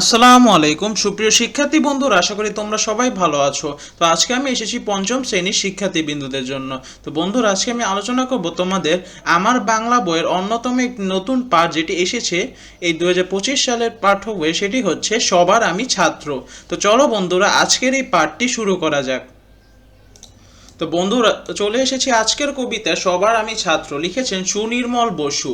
আসসালামু আলাইকুম। সুপ্রিয় শিক্ষার্থী বন্ধুরা, আশা করি তোমরা সবাই ভালো আছো। তো আজকে আমি এসেছি পঞ্চম শ্রেণির শিক্ষার্থী বিন্দুদের জন্য। তো বন্ধুরা, আজকে আমি আলোচনা করব তোমাদের আমার বাংলা বইয়ের অন্যতম এক নতুন পাঠ যেটি এসেছে এই দু হাজার পঁচিশ সালের পাঠ্য বই সেটি হচ্ছে, সবার আমি ছাত্র। তো চলো বন্ধুরা, আজকের এই পাঠটি শুরু করা যাক। তো বন্ধুরা, চলে এসেছি আজকের কবিতা সবার আমি ছাত্র লিখেছেন সুনির্মল বসু।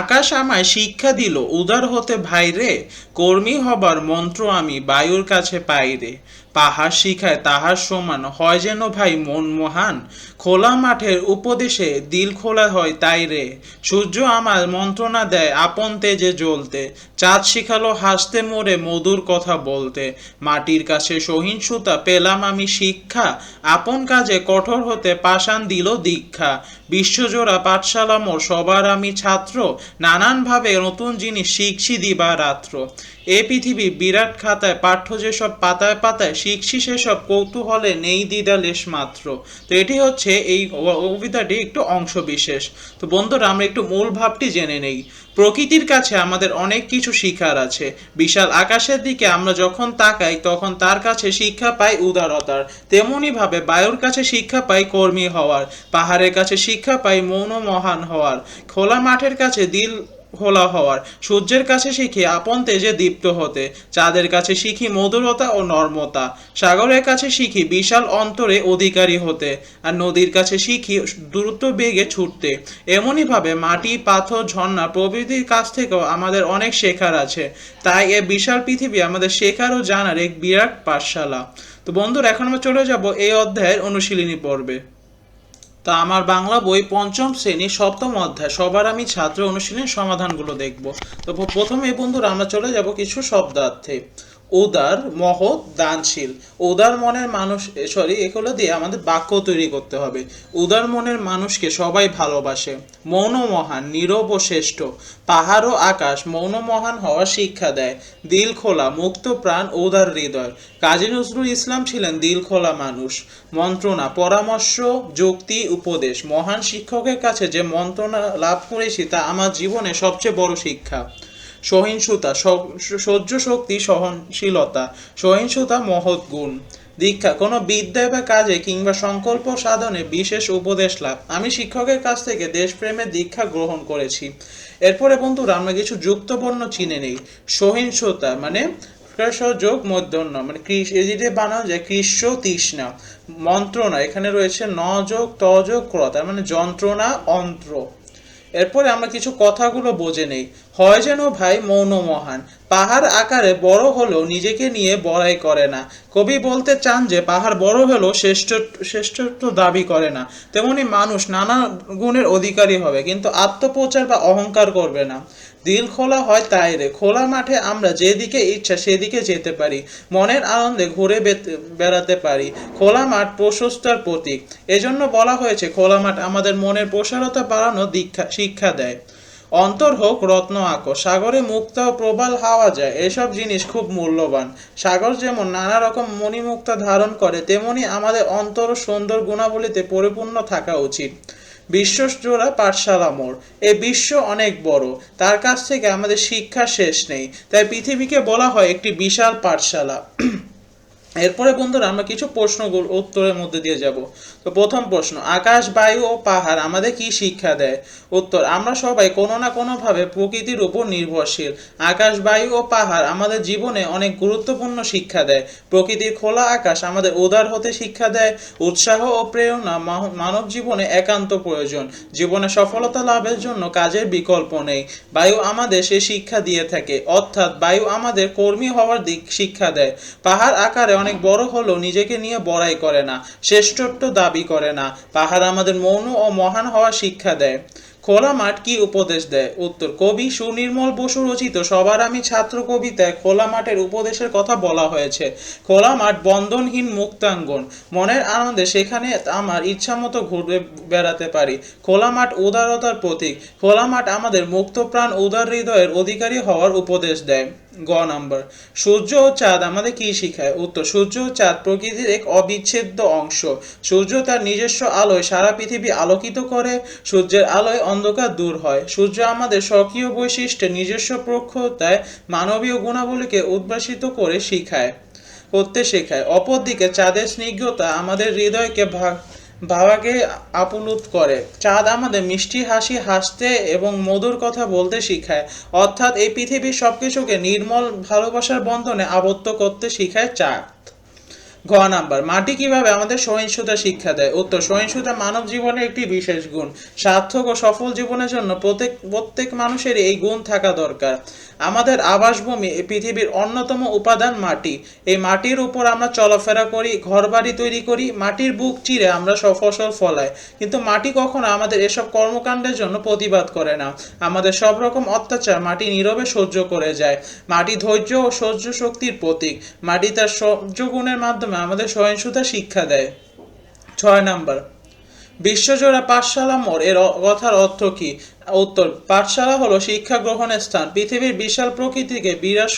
আকাশ আমায় শিক্ষা দিল, উদার হতে ভাইরে, কর্মী হবার মন্ত্র আমি বায়ুর কাছে পাই রে। পাহাড় শিখায়, তাহার সমান হয় যেন ভাই মন মহান। খোলা মাঠের উপদেশে দিল খোলা হয় তাই রে। সূর্য আমার মন্ত্রণা দেয় আপন তেজে জ্বলতে। চাঁদ শিখালো হাসতে মোড়ে মধুর কথা বলতে। মাটির কাছে সহিংসতা পেলাম আমি শিক্ষা। আপন কাজে কঠোর হতে পাষাণ দিল দীক্ষা। বিশ্বজোড়া পাঠশালা মোর সবার আমি ছাত্র। নানানভাবে নতুন জিনিস শিখছি দিবা রাত্র এ পৃথিবী বিরাট খাতায় পাঠ্য যেসব পাতায় পাতায় শিখছি সেসব কৌতূহলে নেই দিদা লেশ মাত্র। তো এটি হচ্ছে এই কবিতাটি একটু অংশ বিশেষ তো বন্ধুরা, আমরা একটু মূল ভাবটি জেনে নেই। প্রকৃতির কাছে আমাদের অনেক কিছু শিখার আছে। বিশাল আকাশের দিকে আমরা যখন তাকাই, তখন তার কাছে শিক্ষা পাই উদারতার। তেমনি ভাবে বায়ুর কাছে শিক্ষা পাই কর্মী হওয়ার। পাহাড়ের কাছে শিক্ষা পাই মৌন মহান হওয়ার। খোলা মাঠের কাছে দিল খোলা হওয়ার। সূর্যের কাছে শিখি আপন তেজে দীপ্ত হতে, চাঁদের কাছে শিখি মধুরতা ও নর্মতা, সাগরের কাছে শিখি বিশাল অন্তরে অধিকারী হতে, আর নদীর কাছে শিখি দ্রুত বেগে ছুটতে। এমনই ভাবে মাটি, পাথর, ঝর্ণা প্রভৃতির কাছ থেকেও আমাদের অনেক শেখার আছে। তাই এ বিশাল পৃথিবী আমাদের শেখার ও জানার এক বিরাট পাঠশালা। তো বন্ধুরা, এখন আমরা চলে যাব এই অধ্যায়ের অনুশীলনী পর্বে। তা আমার বাংলা বই পঞ্চম শ্রেণি সপ্তম অধ্যায়। সবার আমি ছাত্র অনুশীলনের সমাধানগুলো দেখব। তো প্রথমে বন্ধুরা আমরা চলে যাব কিছু শব্দার্থে। উদার মহৎ দানশীল। উদার মনের মানুষ সরি এগুলো দিয়ে আমাদের বাক্য তৈরি করতে হবে। উদার মনের মানুষকে সবাই ভালোবাসে। মৌন মহান, নীরব ও শ্রেষ্ঠ। পাহাড় ও আকাশ মৌন মহান হওয়ার শিক্ষা দেয়। দিল খোলা, মুক্ত প্রাণ, উদার হৃদয়। কাজী নজরুল ইসলাম ছিলেন দিল খোলা মানুষ। মন্ত্রণা, পরামর্শ, যুক্তি, উপদেশ, মহান শিক্ষকের কাছে যে মন্ত্রণা লাভ করেছি তা আমার জীবনে সবচেয়ে বড় শিক্ষা। সহিংসতা সহ্য শক্তি, সহনশীলতা, সহিংসতা মহৎ গুণ। দীক্ষা, কোনো বিদ্যায় বা কাজে কিংবা সংকল্প সাধনে বিশেষ উপদেশ লাভ। আমি শিক্ষকের কাছ থেকে দেশপ্রেমের দীক্ষা গ্রহণ করেছি। এরপরে বন্ধুরা, আমরা কিছু যুক্তবর্ণ চিনে নেই। সহিংসতা মানে যোগ মধ্যন্য মানে যে বানানো যায় কৃষ্ণ তৃষ্ণা, মন্ত্রণা, এখানে রয়েছে ন যোগ ত যোগ ক্র তার মানে যন্ত্রণা, অন্ত্র। এরপরে আমরা কিছু কথাগুলো বোঝে নেই। হয় যেন ভাই মৌন মহান। পাহাড় আকারে বড় হলেও নিজেকে নিয়ে বড়াই করে না। কবি বলতে চান যে, পাহাড় বড় হলেও শ্রেষ্ঠ, শ্রেষ্ঠত্ব দাবি করে না। তেমনি মানুষ নানা গুণের অধিকারী হবে, কিন্তু আত্মপ্রচার বা অহংকার করবে না। দিল খোলা হয় তাই রে, খোলা মাঠে আমরা যেদিকে ইচ্ছা সেদিকে যেতে পারি। মনের আনন্দে ঘুরে বেড়াতে পারি। খোলা মাঠ প্রশস্তার প্রতীক। এজন্য বলা হয়েছে, খোলা মাঠ আমাদের মনের প্রসারতা বাড়ানো দীক্ষা, শিক্ষা দেয়। অন্তর হোক, রত্ন আঁকো সাগরে মুক্তা ও প্রবাল হাওয়া যায়, এসব জিনিস খুব মূল্যবান। সাগর যেমন নানা রকম মণিমুক্তা ধারণ করে, তেমনি আমাদের অন্তর ও সুন্দর গুণাবলীতে পরিপূর্ণ থাকা উচিত। বিশ্বজোড়া পাঠশালা মোড়, এ বিশ্ব অনেক বড়, তার কাছ থেকে আমাদের শিক্ষা শেষ নেই, তাই পৃথিবীকে বলা হয় একটি বিশাল পাঠশালা। এরপরে বন্ধুরা আমরা কিছু প্রশ্ন উত্তরের মধ্যে দিয়ে যাব। তো প্রথম প্রশ্ন, আকাশ, বায়ু ও পাহাড় আমাদের কি শিক্ষা দেয়? উত্তর, আমরা সবাই কোনো না কোনো ভাবে প্রকৃতির উপর নির্ভরশীল। আকাশ, বায়ু ও পাহাড় আমাদের জীবনে অনেক গুরুত্বপূর্ণ শিক্ষা দেয়। প্রকৃতির খোলা আকাশ আমাদের উদার হতে শিক্ষা দেয়। উৎসাহ ও প্রেরণা মানব জীবনে একান্ত প্রয়োজন। জীবনে সফলতা লাভের জন্য কাজের বিকল্প নেই। বায়ু আমাদের সে শিক্ষা দিয়ে থাকে। অর্থাৎ বায়ু আমাদের কর্মী হওয়ার দিক শিক্ষা দেয়। পাহাড় আকারে অনেক বড় হলেও নিজেকে নিয়ে বড়াই করে না, শ্রেষ্ঠত্ব দাবি করে না পাহাড় আমাদের মৌন ও মহান হওয়ার শিক্ষা দেয়। খোলা মাঠ কি উপদেশ দেয়? উত্তর, কবি সুনির্মল বসু রচিত, সবার আমি ছাত্র কবিতায় খোলা মাঠের উপদেশের কথা বলা হয়েছে। খোলা মাঠ বন্ধনহীন মুক্তাঙ্গন, মনের আনন্দে সেখানে আমার ইচ্ছা মতো ঘুরে বেড়াতে পারি। খোলা মাঠ উদারতার প্রতীক, খোলা মাঠ আমাদের মুক্ত প্রাণ, উদার হৃদয়ের অধিকারী হওয়ার উপদেশ দেয়। গ নাম্বার। সূর্য ও চাঁদ আমাদের কি শিখায়? উত্তর, সূর্য ও চাঁদ প্রকৃতির এক অবিচ্ছেদ্য অংশ। সূর্য তার নিজস্ব আলোয় সারা পৃথিবী আলোকিত করে। সূর্যের আলোয় অন্ধকার দূর হয়। সূর্য আমাদের স্বকীয় বৈশিষ্ট্যে নিজস্ব প্রক্ষতায় মানবীয় গুণাবলীকে উদ্ভাসিত করে শিখায়, করতে শেখায়। অপরদিকে চাঁদের স্নিগ্ধতা আমাদের হৃদয়কে ভাগ ভাবাকে আপ্লুত করে। চাঁদ আমাদের মিষ্টি হাসি হাসতে এবং মধুর কথা বলতে শিখায়। অর্থাৎ এই পৃথিবীর সবকিছুকে নির্মল ভালোবাসার বন্ধনে আবদ্ধ করতে শিখায় চাঁদ। ঘ নাম্বার, মাটি কীভাবে আমাদের সহিংসতা শিক্ষা দেয়? উত্তর, সহিংসতা মানব জীবনের একটি বিশেষ গুণ। সার্থক ও সফল জীবনের জন্য প্রত্যেক প্রত্যেক মানুষের এই গুণ থাকা দরকার। আমাদের আবাসভূমি পৃথিবীর অন্যতম উপাদান মাটি। এই মাটির উপর আমরা চলাফেরা করি, ঘরবাড়ি তৈরি করি, মাটির বুক চিরে আমরা সব ফসল ফলাই কিন্তু মাটি কখনো আমাদের এসব কর্মকাণ্ডের জন্য প্রতিবাদ করে না। আমাদের সব রকম অত্যাচার মাটি নীরবে সহ্য করে যায়। মাটি ধৈর্য ও সহ্য শক্তির প্রতীক। মাটি তার সহ্য গুণের মাধ্যমে আমাদের সহিংসতা শিক্ষা দেয়। ছয় নাম্বার, বিশ্বজোড়া পাঠশালা মোড়। এর কথার অর্থ কি? উত্তর, পাঠশালা হলো শিক্ষা গ্রহণের স্থান। পৃথিবীর বিশাল প্রকৃতিকে বিরাজ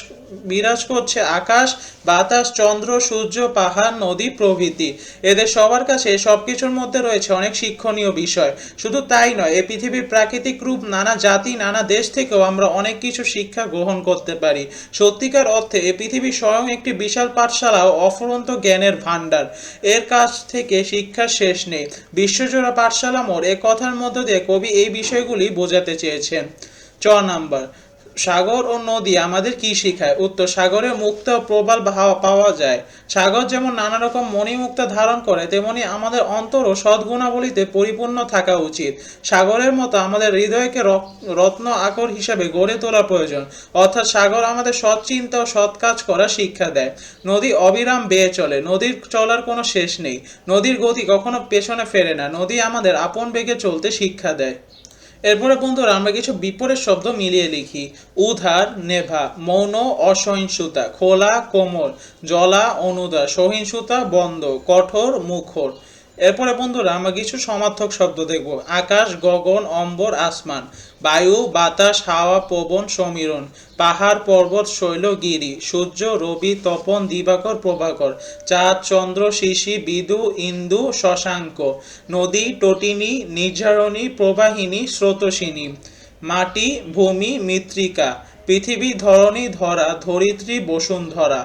বিরাজ করছে আকাশ, বাতাস, চন্দ্র, সূর্য, পাহাড়, নদী, প্রভৃতি। এদের সবার কাছে সব কিছুর মধ্যে রয়েছে অনেক শিক্ষণীয় বিষয়। শুধু তাই নয়, এ পৃথিবীর প্রাকৃতিক রূপ, নানা জাতি, নানা দেশ থেকেও আমরা অনেক কিছু শিক্ষা গ্রহণ করতে পারি। সত্যিকার অর্থে, এ পৃথিবী স্বয়ং একটি বিশাল পাঠশালা ও অফুরন্ত জ্ঞানের ভাণ্ডার। এর কাছ থেকে শিক্ষার শেষ নেই। বিশ্বজোড়া পাঠশালা মোড়, এ কথার মধ্য দিয়ে কবি এই বিষয়গুলি বোঝাতে চেয়েছেন। চ নাম্বার, সাগর ও নদী আমাদের কি শিখায়? উত্তর, সাগরে মুক্ত প্রবাল পাওয়া যায়। সাগর যেমন নানা রকম মণিমুক্তা ধারণ করে, তেমনি আমাদের অন্তর ও সদ্গুণাবলীতে পরিপূর্ণ থাকা উচিত। সাগরের মতো আমাদের হৃদয়কে রত্ন আকর হিসাবে গড়ে তোলা প্রয়োজন। অর্থাৎ সাগর আমাদের সৎ চিন্তা ও সৎ কাজ করার শিক্ষা দেয়। নদী অবিরাম বেয়ে চলে, নদীর চলার কোনো শেষ নেই। নদীর গতি কখনো পেছনে ফেরে না। নদী আমাদের আপন বেগে চলতে শিক্ষা দেয়। এরপরে বন্ধুরা আমরা কিছু বিপরীত শব্দ মিলিয়ে লিখি। উধার, নেভা, মৌন অসহিষ্ণুতা খোলা, কোমল জলা অনুদা সহিষ্ণুতা বন্ধ, কঠোর, মুখর। এরপরে বন্ধুরা আমরা কিছু সমার্থক শব্দ দেখব। আকাশ, গগন, অম্বর, আসমান, বায়ু, বাতাস, হাওয়া, পবন, সমীরণ, পাহাড়, পর্বত, শৈল, গিরি, সূর্য, রবি, তপন, দিবাকর, প্রভাকর, চাঁদ, চন্দ্র, শিশি, বিদু, ইন্দু, শশাঙ্ক, নদী, টটিনী, নির্ঝরণী, প্রবাহিনী, স্রোতসিনী, মাটি, ভূমি, মৃত্তিকা, পৃথিবী, ধরণী, ধরা, ধরিত্রী, বসুন্ধরা।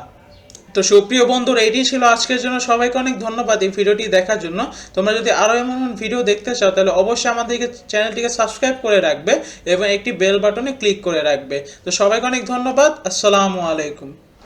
তো সুপ্রিয় বন্ধুরা এটি ছিল আজকের জন্য। সবাইকে অনেক ধন্যবাদ এই ভিডিওটি দেখার জন্য। তোমরা যদি আরও এমন এমন ভিডিও দেখতে চাও, তাহলে অবশ্যই আমাদেরকে চ্যানেলটিকে সাবস্ক্রাইব করে রাখবে এবং একটি বেল বাটনে ক্লিক করে রাখবে। তো সবাইকে অনেক ধন্যবাদ। আসসালামু আলাইকুম।